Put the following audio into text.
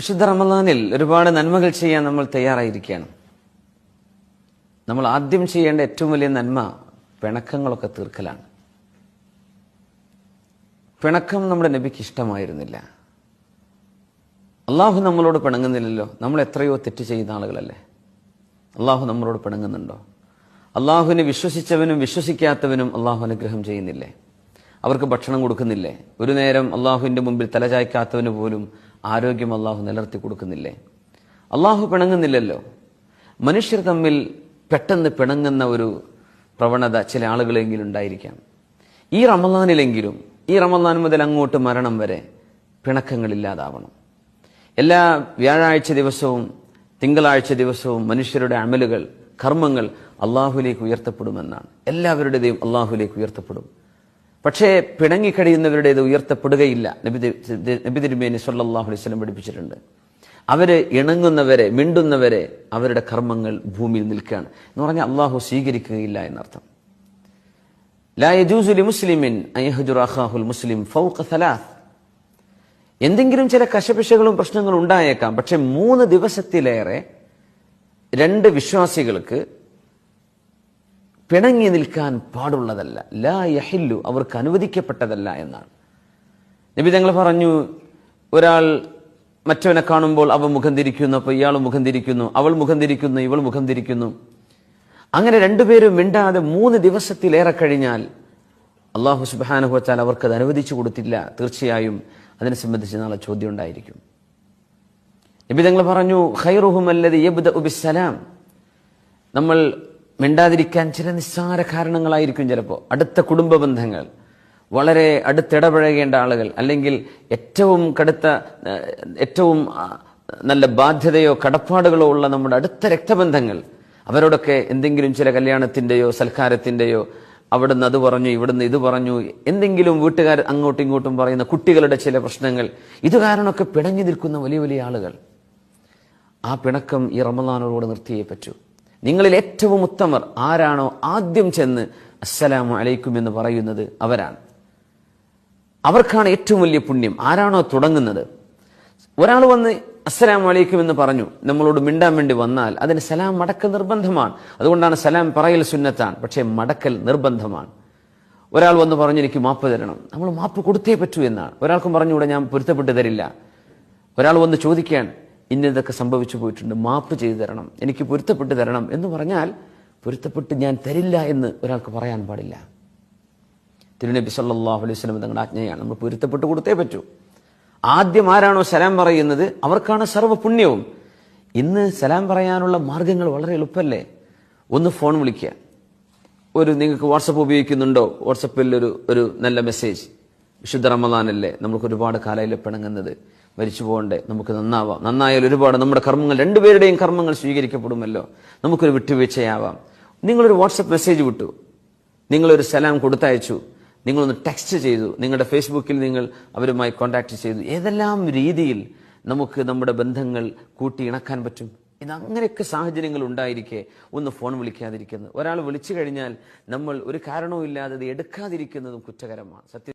വിശുദ്ധ റമദാനിൽ ഒരുപാട് നന്മകൾ ചെയ്യാൻ നമ്മൾ തയ്യാറായിരിക്കുകയാണ്. നമ്മൾ ആദ്യം ചെയ്യേണ്ട ഏറ്റവും വലിയ നന്മ പിണക്കങ്ങളൊക്കെ തീർക്കലാണ്. പിണക്കം നമ്മുടെ നബിക്ക് ഇഷ്ടമായിരുന്നില്ല. അള്ളാഹു നമ്മളോട് പിണങ്ങുന്നില്ലല്ലോ. നമ്മൾ എത്രയോ തെറ്റ് ചെയ്യുന്ന ആളുകളല്ലേ? അള്ളാഹു നമ്മളോട് പിണങ്ങുന്നുണ്ടോ? അള്ളാഹുവിനെ വിശ്വസിച്ചവനും വിശ്വസിക്കാത്തവനും അള്ളാഹു അനുഗ്രഹം ചെയ്യുന്നില്ലേ? അവർക്ക് ഭക്ഷണം കൊടുക്കുന്നില്ലേ? ഒരു നേരം അള്ളാഹുവിന്റെ മുമ്പിൽ തലചായ്ക്കാത്തവന് പോലും ആരോഗ്യം അള്ളാഹു നിലർത്തി കൊടുക്കുന്നില്ലേ? അള്ളാഹു പിണങ്ങുന്നില്ലല്ലോ. മനുഷ്യർ തമ്മിൽ പെട്ടെന്ന് പിണങ്ങുന്ന ഒരു പ്രവണത ചില ആളുകളെങ്കിലും ഉണ്ടായിരിക്കാം. ഈ റമദാനിലെങ്കിലും ഈ റമദാൻ മുതൽ അങ്ങോട്ട് മരണം വരെ പിണക്കങ്ങളില്ലാതാവണം എല്ലാ വ്യാഴാഴ്ച ദിവസവും തിങ്കളാഴ്ച ദിവസവും മനുഷ്യരുടെ അമലുകൾ കർമ്മങ്ങൾ അള്ളാഹുലേക്ക് ഉയർത്തപ്പെടുമെന്നാണ്. എല്ലാവരുടെയും അള്ളാഹുലേക്ക് ഉയർത്തപ്പെടും. പക്ഷേ പിണങ്ങിക്കഴിയുന്നവരുടേത് ഉയർത്തപ്പെടുകയില്ല. നബി നബി തിരുമേനി സല്ലല്ലാഹു അലൈഹി പഠിപ്പിച്ചിട്ടുണ്ട്. അവർ ഇണങ്ങുന്നവരെ മിണ്ടുന്നവരെ അവരുടെ കർമ്മങ്ങൾ ഭൂമിയിൽ നിൽക്കുകയാണ്. എന്ന് പറഞ്ഞാൽ അള്ളാഹു സ്വീകരിക്കുകയില്ല എന്നർത്ഥം. ലാ യജൂസു ലിമുസ്ലിമിൻ അൻ യഹ്ജുറ മുസ്ലിം ഫൗഖ എന്തെങ്കിലും ചില കശപിശകളും പ്രശ്നങ്ങളും ഉണ്ടായേക്കാം. പക്ഷെ മൂന്ന് ദിവസത്തിലേറെ രണ്ട് വിശ്വാസികൾക്ക് പിണങ്ങി നിൽക്കാൻ പാടുള്ളതല്ല. ലാ യഹില്ലു അവർക്ക് അനുവദിക്കപ്പെട്ടതല്ല എന്നാണ്. നബി തങ്ങൾ പറഞ്ഞു ഒരാൾ മറ്റവനെ കാണുമ്പോൾ അവ മുഖം തിരിക്കുന്നു അപ്പോൾ ഇയാൾ മുഖം തിരിക്കുന്നു അവൾ മുഖം തിരിക്കുന്നു ഇവൾ മുഖം തിരിക്കുന്നു. അങ്ങനെ രണ്ടുപേരും മിണ്ടാതെ മൂന്ന് ദിവസത്തിലേറെ കഴിഞ്ഞാൽ അള്ളാഹു സുബാനുഹു അവർക്ക് അത് അനുവദിച്ചു കൊടുത്തില്ല. തീർച്ചയായും അതിനെ സംബന്ധിച്ച് നാളെ ചോദ്യം ഉണ്ടായിരിക്കും. നബി തങ്ങൾ പറഞ്ഞു ഖൈറുഹും അല്ലതി യബ്ദഉ ബിസ്സലാം. നമ്മൾ മിണ്ടാതിരിക്കാൻ ചില നിസ്സാര കാരണങ്ങളായിരിക്കും ചിലപ്പോൾ അടുത്ത കുടുംബ ബന്ധങ്ങൾ വളരെ അടുത്തിടപഴകേണ്ട ആളുകൾ അല്ലെങ്കിൽ ഏറ്റവും കടുത്ത ഏറ്റവും നല്ല ബാധ്യതയോ കടപ്പാടുകളോ ഉള്ള നമ്മുടെ അടുത്ത രക്തബന്ധങ്ങൾ അവരോടൊക്കെ എന്തെങ്കിലും ചില കല്യാണത്തിന്റെയോ സൽക്കാരത്തിന്റെയോ അവിടുന്ന് അത് പറഞ്ഞു ഇവിടുന്ന് ഇത് പറഞ്ഞു എന്തെങ്കിലും വീട്ടുകാർ അങ്ങോട്ടും ഇങ്ങോട്ടും പറയുന്ന കുട്ടികളുടെ ചില പ്രശ്നങ്ങൾ ഇത് കാരണമൊക്കെ പിണഞ്ഞു നിൽക്കുന്ന വലിയ വലിയ ആളുകൾ. ആ പിണക്കം ഈ റമദാനോട് നിർത്തിയേ പറ്റൂ. നിങ്ങളിൽ ഏറ്റവും ഉത്തമർ ആരാണോ ആദ്യം ചെന്ന് അസ്സലാമു അലൈക്കും എന്ന് പറയുന്നത് അവരാണ്. അവർക്കാണ് ഏറ്റവും വലിയ പുണ്യം. ആരാണോ തുടങ്ങുന്നത്? ഒരാൾ വന്ന് അസ്സലാം അലൈക്കും എന്ന് പറഞ്ഞു. നമ്മളോട് മിണ്ടാൻ വേണ്ടി വന്നാൽ അതിന് സലാം മടക്കൽ നിർബന്ധമാണ്. അതുകൊണ്ടാണ് സലാം പറയൽ സുന്നത്താണ്. പക്ഷേ മടക്കൽ നിർബന്ധമാണ്. ഒരാൾ വന്ന് പറഞ്ഞു എനിക്ക് മാപ്പ് തരണം. നമ്മൾ മാപ്പ് കൊടുത്തേ പറ്റൂ എന്നാണ്. ഒരാൾക്കും പറഞ്ഞുകൂടെ ഞാൻ പൊരുത്തപ്പെട്ട് തരില്ല. ഒരാൾ വന്ന് ചോദിക്കാൻ ഇന്നതൊക്കെ സംഭവിച്ചു പോയിട്ടുണ്ട്. മാപ്പ് ചെയ്തു തരണം. എനിക്ക് പൊരുത്തപ്പെട്ട് തരണം എന്ന് പറഞ്ഞാൽ പൊരുത്തപ്പെട്ട് ഞാൻ തരില്ല എന്ന് ഒരാൾക്ക് പറയാൻ പാടില്ല. തിരുനബി സല്ലാഹു അലൈഹി വസല്ലം തങ്ങളുടെ ആജ്ഞയാണ്. നമ്മൾ പൊരുത്തപ്പെട്ട് കൊടുത്തേ പറ്റൂ. ആദ്യം ആരാണോ സലാം പറയുന്നത് അവർക്കാണ് സർവ പുണ്യവും ഇന്ന് സലാം പറയാനുള്ള മാർഗങ്ങൾ വളരെ എളുപ്പമല്ലേ ഒന്ന് ഫോൺ വിളിക്കുക. ഒരു നിങ്ങൾക്ക് വാട്സപ്പ് ഉപയോഗിക്കുന്നുണ്ടോ? വാട്സപ്പിൽ ഒരു ഒരു നല്ല മെസ്സേജ്. വിശുദ്ധ റമദാനല്ലേ? നമുക്ക് ഒരുപാട് കാലയിൽ പിണങ്ങുന്നത്. മരിച്ചു പോകണ്ടേ? നമുക്ക് നന്നാവാം. നന്നായാൽ ഒരുപാട് നമ്മുടെ കർമ്മങ്ങൾ രണ്ടുപേരുടെയും കർമ്മങ്ങൾ സ്വീകരിക്കപ്പെടുമല്ലോ. നമുക്കൊരു വിട്ടുവീഴ്ചയാവാം. നിങ്ങളൊരു വാട്സപ്പ് മെസ്സേജ് വിട്ടു. നിങ്ങളൊരു സലാം കൊടുത്തയച്ചു. നിങ്ങളൊന്ന് ടെക്സ്റ്റ് ചെയ്തു. നിങ്ങളുടെ ഫേസ്ബുക്കിൽ നിങ്ങൾ അവരുമായി കോൺടാക്ട് ചെയ്തു. ഏതെല്ലാം രീതിയിൽ നമുക്ക് നമ്മുടെ ബന്ധങ്ങൾ കൂട്ടി ഇണക്കാൻ പറ്റും? ഇത് അങ്ങനെയൊക്കെ സാഹചര്യങ്ങൾ ഉണ്ടായിരിക്കെ. ഒന്ന് ഫോൺ വിളിക്കാതിരിക്കുന്നത്. ഒരാൾ വിളിച്ചു കഴിഞ്ഞാൽ നമ്മൾ ഒരു കാരണവും ഇല്ലാതെ എടുക്കാതിരിക്കുന്നതും കുറ്റകരമാണ്. സത്യം